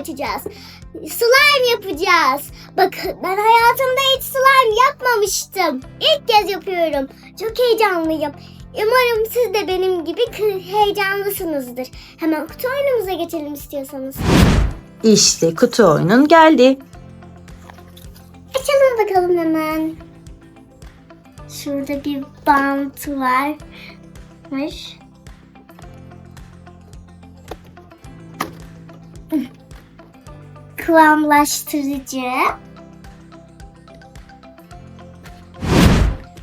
açacağız. Slime yapacağız. Bakın ben hayatımda hiç slime yapmamıştım. İlk kez yapıyorum. Çok heyecanlıyım. Umarım siz de benim gibi heyecanlısınızdır. Hemen kutu oyunumuza geçelim istiyorsanız. İşte kutu oyunun geldi. Açalım bakalım hemen. Şurada bir bant var. Var. Kıvamlaştırıcı.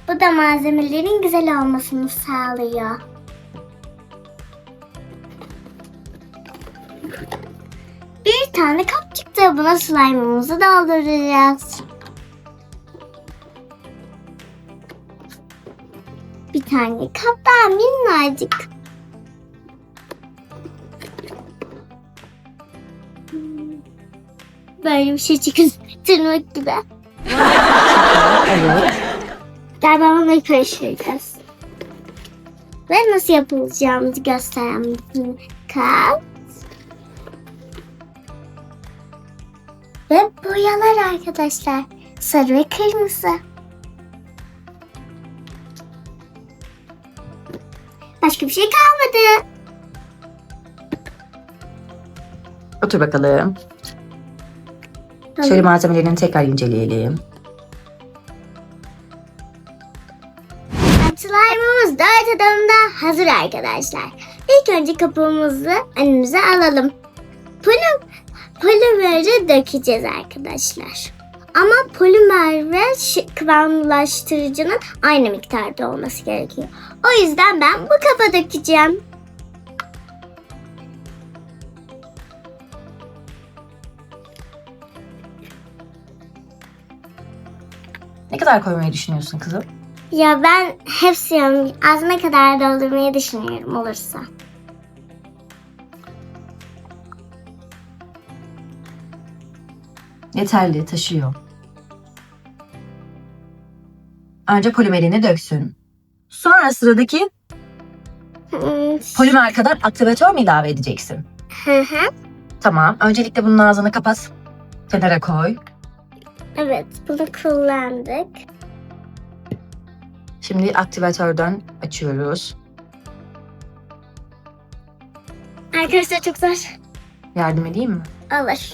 Bu da malzemelerin güzel olmasını sağlıyor. Bir tane kap çıktı. Buna slime'ımızı dolduracağız. Bir tane kap daha minnacık. Böyle bir şey çıkıyor. Tırnak gibi. Evet. Galiba onu karıştıracağız. Ve nasıl yapılacağımızı gösteren bir kap. Ve boyalar arkadaşlar. Sarı ve kırmızı. Başka bir şey kalmadı. Otur bakalım. Şöyle malzemelerini tekrar inceleyelim. Slime'ımız dört adımda hazır arkadaşlar. İlk önce kabuğumuzu önümüze alalım. Polim, polimeri dökeceğiz arkadaşlar. Ama polimer ve kıvamlaştırıcının aynı miktarda olması gerekiyor. O yüzden ben bu kaba dökeceğim. Kadar koymayı düşünüyorsun kızım? Ya ben hepsini ağzına kadar doldurmayı düşünüyorum olursa. Yeterli, taşıyor. Önce polimerini döksün. Sonra sıradaki Hmm, polimer kadar aktivatör mü ilave edeceksin? Hı hı. Tamam. Öncelikle bunun ağzını kapat. Kenara koy. Evet bunu kullandık. Şimdi aktivatörden açıyoruz. Arkadaşlar çok zor. Yardım edeyim mi? Alır.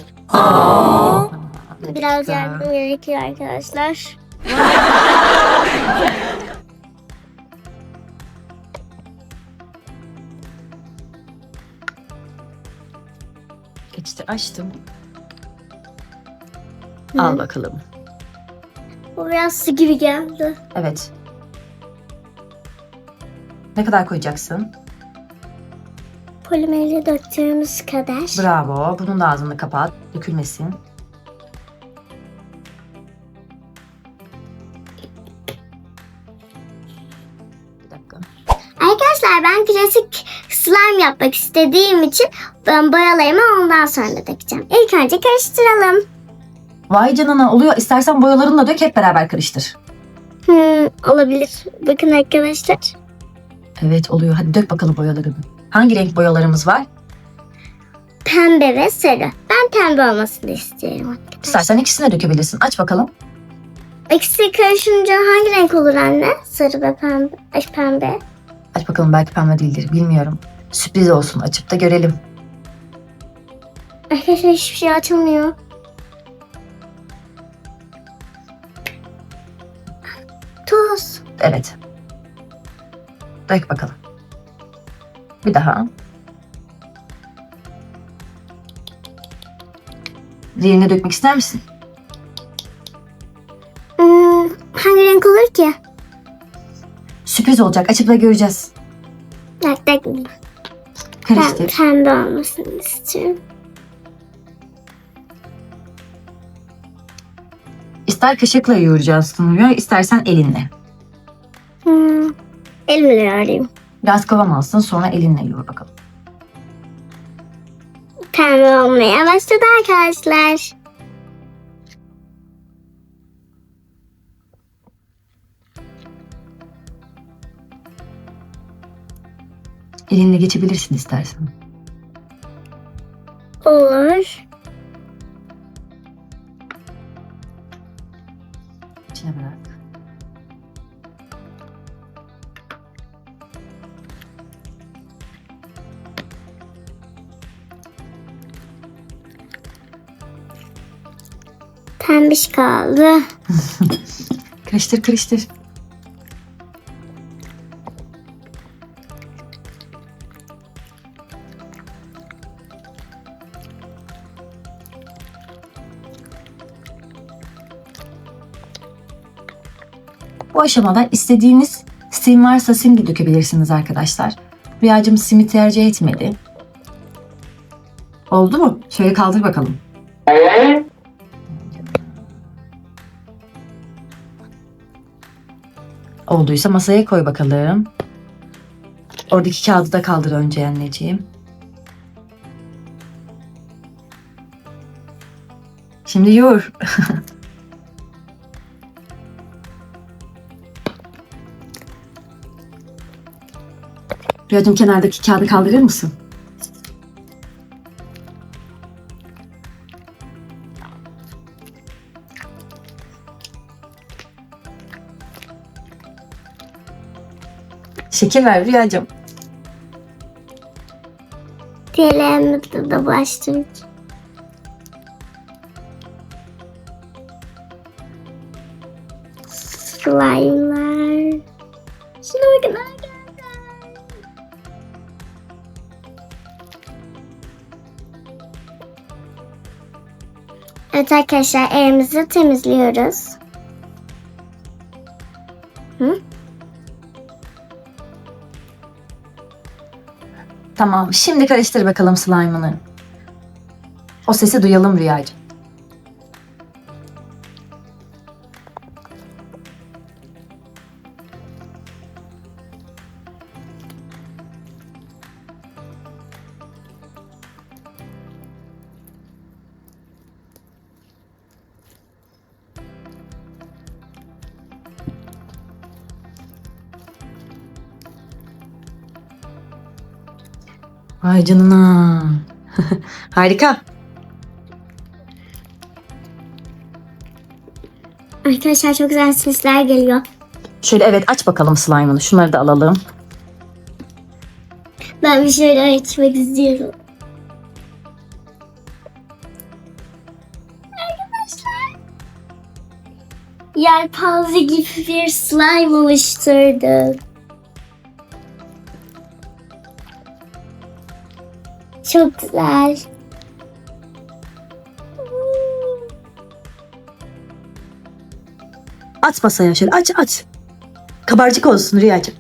Biraz yardım gerekiyor arkadaşlar. Geçti açtım. Hı. Al bakalım. Bu biraz su gibi geldi. Evet. Ne kadar koyacaksın? Polimeri döktüğümüz kadar. Bravo. Bunun da ağzını kapat. Dökülmesin. Bir dakika. Arkadaşlar ben klasik slime yapmak istediğim için ben boyalarımı ondan sonra dökeceğim. İlk önce karıştıralım. Vay canına oluyor. İstersen boyalarını da dök hep beraber karıştır. Hmm, olabilir. Bakın arkadaşlar. Evet oluyor. Hadi dök bakalım boyalarını. Hangi renk boyalarımız var? Pembe ve sarı. Ben pembe olmasını istiyorum. arkadaşlar. İstersen ikisini de dökebilirsin. Aç bakalım. İkisi karışınca hangi renk olur anne? Sarı ve pembe. Ay pembe. Aç bakalım belki pembe değildir. Bilmiyorum. Sürpriz olsun. Açıp da görelim. Arkadaşlar hiçbir şey açılmıyor. Evet. Dök bakalım. Bir daha. Diğerini dökmek ister misin? Hmm, hangi renk olur ki? Sürpriz olacak. Açıp da göreceğiz. Bak bak. Ben Karıştır. pembe olmasını istiyorum. İster kaşıkla yoğuracaksın ya istersen elinle. Elimle arayayım. Biraz kıvam alsın sonra elinle yoğur bakalım. Pembe olmaya başladı arkadaşlar. Elinle geçebilirsin istersen. Pembiş kaldı. Karıştır karıştır. Bu aşamada istediğiniz sim varsa sim de dökebilirsiniz arkadaşlar. Rüyacım simi tercih etmedi. Oldu mu? Şöyle kaldır bakalım. Olduysa masaya koy bakalım. Oradaki kağıdı da kaldır önce anneciğim. Şimdi yoğur. Rüyacığım kenardaki kağıdı kaldırır mısın? Şekil ver Rüyacığım. Diğerlerimizde de başladık. Slime'lar. Şuna bakın arkadaşlar. Evet arkadaşlar elimizi temizliyoruz. Tamam. Şimdi karıştır bakalım slime'ını. O sesi duyalım Rüyacığım. Vay canına. Harika. Arkadaşlar çok güzel sesler geliyor. Şöyle evet aç bakalım slime'ını. Şunları da alalım. Ben bir şeyler içmek istiyorum. Arkadaşlar. Yelpaze gibi bir slime oluşturdum. Çok güzel. At masaya şöyle aç aç. Kabarcık olsun Rüyacığım.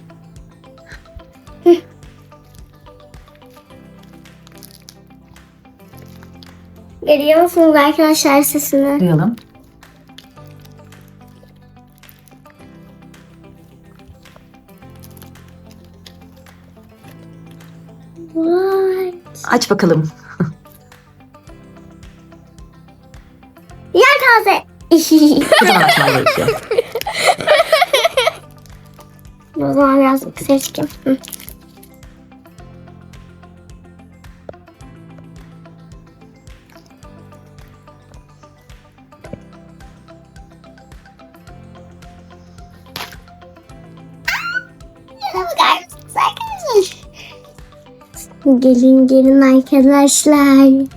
Görüyor musunuz arkadaşlar sesini? Duyalım. Aç bakalım. Yelpaze. O zaman açman gerekiyor. o zaman biraz seçkim. Hı. Gelin gelin arkadaşlar.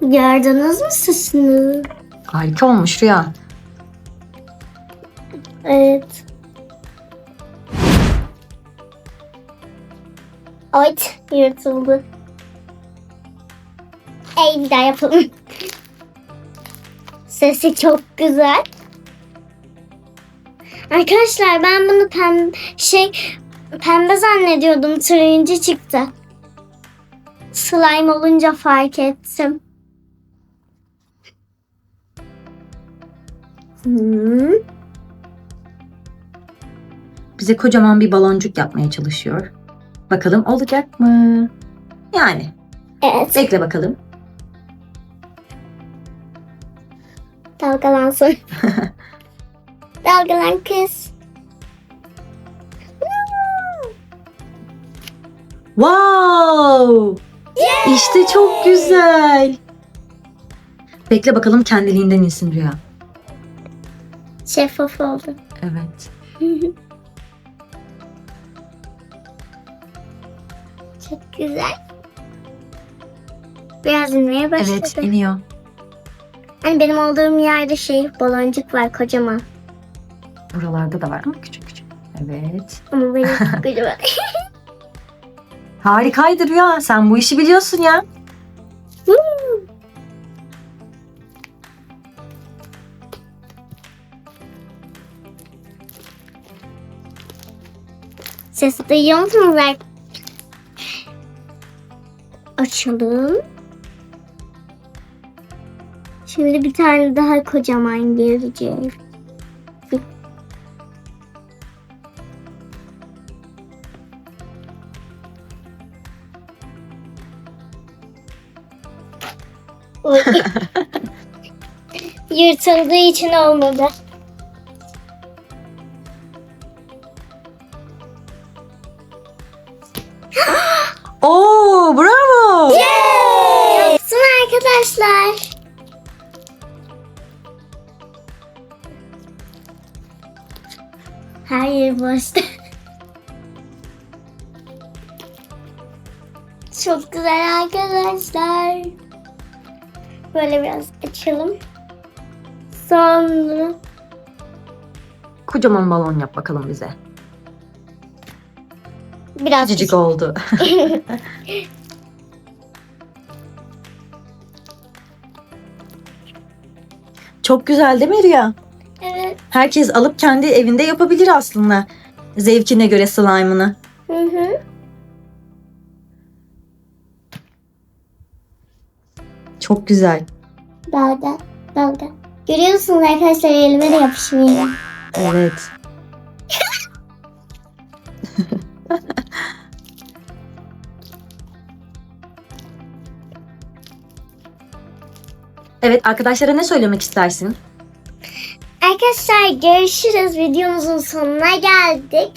Gördünüz mü sesini? Harika olmuş Rüya. Evet. Ay yırtıldı. Ey bir daha yapalım. Sesi çok güzel. Arkadaşlar ben bunu pembe şey pembe zannediyordum. Turuncu çıktı. Slime olunca fark ettim. Hmm. Bize kocaman bir baloncuk yapmaya çalışıyor. Bakalım olacak mı? Yani. Evet. Bekle bakalım. Dalgalansın. Dalgalan kız. Wow! İşte çok güzel. Bekle bakalım kendiliğinden insin Rüya. Şeffaf oldu. Evet. Çok güzel. Biraz inmeye başladı. Evet iniyor. Hani benim olduğum yerde şey baloncuk var kocaman. Buralarda da var ama küçük küçük. Evet. Ama benim kocaman. Harikaydı Rüya. Sen bu işi biliyorsun ya. Sesi duyuyor musunuz? Açalım. Şimdi bir tane daha kocaman gelecek. Oy. Yırtıldığı için olmadı. Oo bravo. Yapsın arkadaşlar. Her yer boştu. Çok güzel arkadaşlar. Böyle biraz açalım. Sonra Kocaman balon yap bakalım bize. biraz Küçücük oldu. Çok güzel değil mi Rüya? Herkes alıp kendi evinde yapabilir aslında. Zevkine göre slime'ını. Hı hı. Çok güzel. Dalga. Dalga. Görüyorsunuz arkadaşlar elime de yapışmıyor. Evet. evet arkadaşlara ne söylemek istersin? Arkadaşlar görüşürüz. Videomuzun sonuna geldik.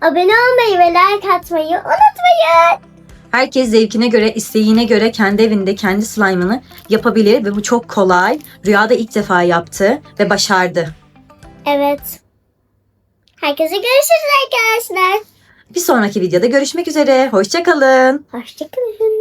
Abone olmayı ve like atmayı unutmayın. Herkes zevkine göre, isteğine göre kendi evinde kendi slime'ını yapabilir ve bu çok kolay. Rüya da ilk defa yaptı ve başardı. Evet. Herkese görüşürüz arkadaşlar. Bir sonraki videoda görüşmek üzere. Hoşçakalın. Hoşçakalın.